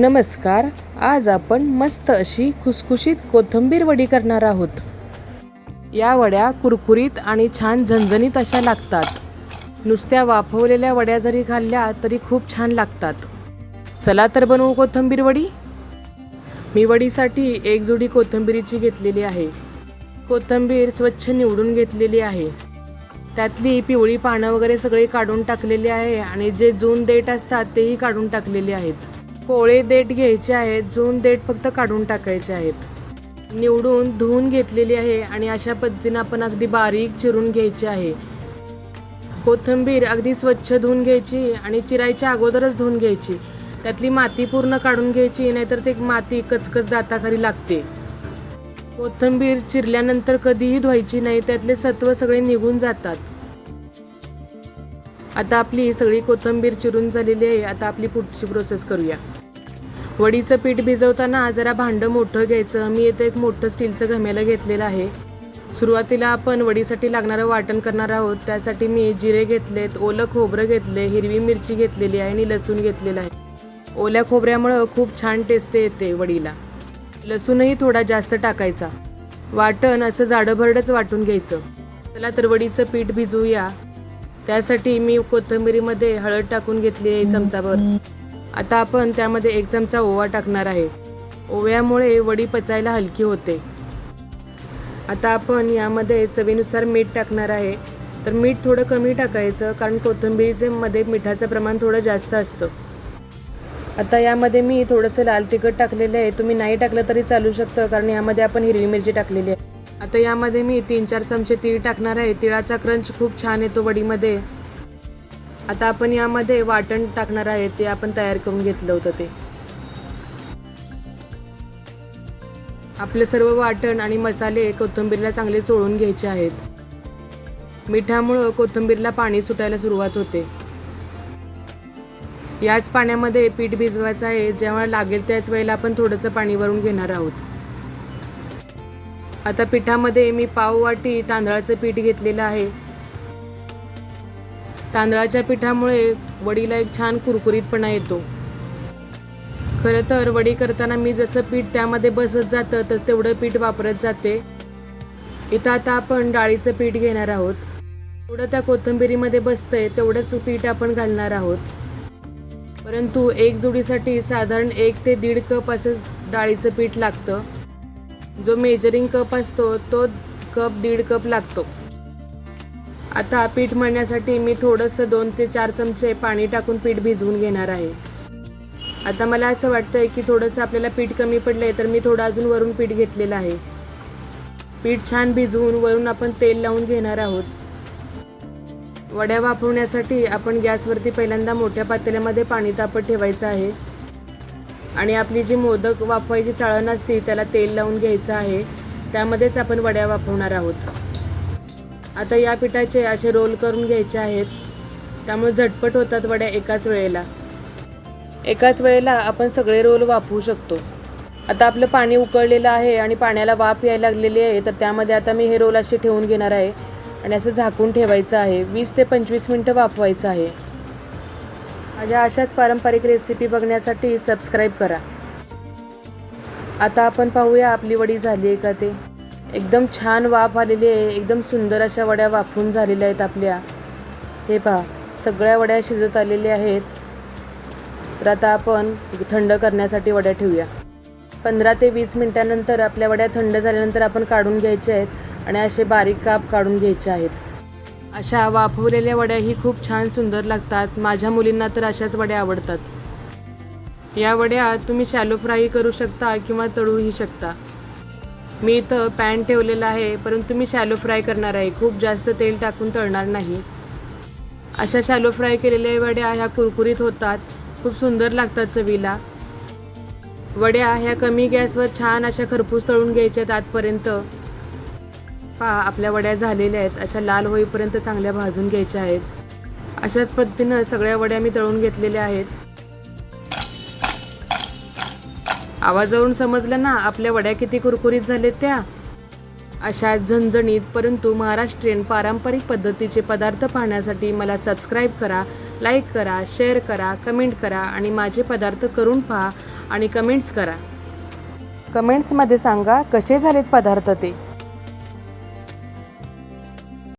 नमस्कार आज आपण मस्त अशी खुसखुशीत कोथिंबीर वडी करणार आहोत. या वड्या कुरकुरीत आणि छान झणझणीत अशा लागतात. नुसत्या वाफवलेल्या वड्या जरी खाल्ल्या तरी खूप छान लागतात. चला तर बनवू कोथिंबीर वडी. मी वडीसाठी एक जोडी कोथिंबीरीची घेतलेली आहे. कोथिंबीर स्वच्छ निवडून घेतलेली आहे. त्यातली पिवळी पानं वगैरे सगळी काढून टाकलेली आहे आणि जे जून देठ असतात तेही काढून टाकलेले आहेत. पोळे देठ घ्यायचे आहेत जून देठ फक्त काढून टाकायचे आहेत. निवडून धुवून घेतलेली आहे आणि अशा पद्धतीनं आपण अगदी बारीक चिरून घ्यायची आहे. कोथिंबीर अगदी स्वच्छ धुवून घ्यायची आणि चिरायच्या अगोदरच धुवून घ्यायची. त्यातली माती पूर्ण काढून घ्यायची नाहीतर ते माती कचकच दाताखाली लागते. कोथिंबीर चिरल्यानंतर कधीही धुवायची नाही त्यातले सत्व सगळे निघून जातात. आता आपली सगळी कोथिंबीर चिरून झालेली आहे आता आपली पुढची प्रोसेस करूया. वडीचं पीठ भिजवताना जरा भांडं मोठं घ्यायचं. मी इथे एक मोठं स्टीलचं घमेलं घेतलेलं आहे. सुरुवातीला आपण वडीसाठी लागणारं वाटण करणार आहोत. त्यासाठी मी जिरे घेतलेत ओलं खोबरं घेतले हिरवी मिरची घेतलेली आहे आणि लसूण घेतलेलं आहे. ओल्या खोबऱ्यामुळं खूप छान टेस्ट येते वडीला. लसूणही थोडा जास्त टाकायचा. वाटण असं जाडंभरडंच वाटून घ्यायचं. चला तर वडीचं पीठ भिजवूया त्यासाठी मी कोथिंबीरीमध्ये हळद टाकून घेतली आहे चमचाभर. आता आपण त्यामध्ये एक चमचा ओवा टाकणार आहे. ओव्यामुळे वडी पचायला हलकी होते. आता आपण यामध्ये चवीनुसार मीठ टाकणार आहे. तर मीठ थोडं कमी टाकायचं कारण कोथिंबीरीचे मध्ये मिठाचं प्रमाण थोडं जास्त असतं. आता यामध्ये मी थोडंसं लाल तिखट टाकलेलं आहे. तुम्ही नाही टाकलं तरी चालू शकतं कारण यामध्ये आपण हिरवी मिरची टाकलेली आहे. आता यामध्ये मी तीन चार चमचे तीळ टाकणार आहे. तिळाचा क्रंच खूप छान येतो वडीमध्ये. आता आपण यामध्ये वाटण टाकणार आहे ते आपण तयार करून घेतलं होतं ते. आपलं सर्व वाटण आणि मसाले कोथिंबीरला चांगले चोळून घ्यायचे आहेत. मिठामुळं कोथिंबीरला पाणी सुटायला सुरुवात होते. याच पाण्यामध्ये पीठ भिजवायचं आहे जेव्हा लागेल त्याच वेळेला आपण थोडंसं पाणी वरून घेणार आहोत. आता पिठामध्ये मी पाव वाटी तांदळाचं पीठ घेतलेलं आहे. तांदळाच्या पिठामुळे वडीला एक छान कुरकुरीतपणा येतो. खरं तर वडी करताना मी जसं पीठ त्यामध्ये बसत जातं तर तेवढं पीठ वापरत जाते. इथं आता आपण डाळीचं पीठ घेणार आहोत. थोडं त्या कोथिंबिरीमध्ये बसतंय तेवढंच पीठ आपण घालणार आहोत. परंतु एक जोडीसाठी साधारण एक ते दीड कप असं डाळीचं पीठ लागतं. जो मेजरिंग कप असतो तो कप दीड कप लागतो. आता पीठ मळण्यासाठी मी थोडंसं दोन ते चार चमचे पाणी टाकून पीठ भिजवून घेणार आहे. आता मला असं वाटतंय की थोडंसं आपल्याला पीठ कमी पडलं आहे तर मी थोडं अजून वरून पीठ घेतलेलं आहे. पीठ छान भिजवून वरून आपण तेल लावून घेणार आहोत. वड्या वापरण्यासाठी आपण गॅसवरती पहिल्यांदा मोठ्या पातेल्यामध्ये पाणी तापत ठेवायचं आहे. आणि आपली जी मोदक वाफवायची चाळण असते त्याला तेल लावून घ्यायचं आहे. त्यामध्येच आपण वड्या वाफवणार आहोत. आता या पिठाचे असे रोल करून घ्यायचे आहेत. त्यामुळे झटपट होतात वड्या एकाच वेळेला. एकाच वेळेला आपण सगळे रोल वापरू शकतो. आता आपलं पाणी उकळलेलं आहे आणि पाण्याला वाफ यायला लागलेली आहे तर त्यामध्ये आता मी हे रोल असे ठेवून घेणार आहे. आणि असं झाकून ठेवायचं आहे. वीस ते पंचवीस मिनटं वाफवायचं आहे. माझ्या अशाच पारंपरिक रेसिपी बघण्यासाठी सबस्क्राईब करा. आता आपण पाहूया आपली वडी झाली आहे का ते. एकदम छान वाफ आलेली आहे. एकदम सुंदर अशा वड्या वाफून झालेल्या आहेत आपल्या. हे पहा सगळ्या वड्या शिजत आलेल्या आहेत. तर आता आपण थंड करण्यासाठी वड्या ठेवूया. पंधरा ते वीस मिनटानंतर आपल्या वड्या थंड झाल्यानंतर आपण काढून घ्यायच्या आहेत आणि असे बारीक काप काढून घ्यायचे आहेत. अशा वाफवलेल्या वड्याही खूप छान सुंदर लागतात. माझ्या मुलींना तर अशाच वड्या आवडतात. या वड्या तुम्ही शॅलो फ्राई करू शकता किंवा तळूही शकता. मी इथं पॅन ठेवलेला आहे परंतु मी शॅलो फ्राय करणार आहे. खूप जास्त तेल टाकून तळणार नाही. अशा शॅलो फ्राय केलेल्या वड्या ह्या कुरकुरीत होतात. खूप सुंदर लागतात चवीला. वड्या ह्या कमी गॅसवर छान अशा खरपूस तळून घ्यायच्या आहेत आतपर्यंत. पहा आपल्या वड्या झालेल्या आहेत. अशा लाल होईपर्यंत चांगल्या भाजून घ्यायच्या आहेत. अशाच पद्धतीनं सगळ्या वड्या मी तळून घेतलेल्या आहेत. आवाजावरून समजलं ना आपल्या वड्या किती कुरकुरीत झालेत त्या. अशा झणझणीत परंतु महाराष्ट्रीयन पारंपरिक पद्धतीचे पदार्थ पाहण्यासाठी मला सबस्क्राईब करा लाईक करा शेअर करा कमेंट करा आणि माझे पदार्थ करून पहा आणि कमेंट्स करा. कमेंट्समध्ये सांगा कसे झालेत पदार्थ ते?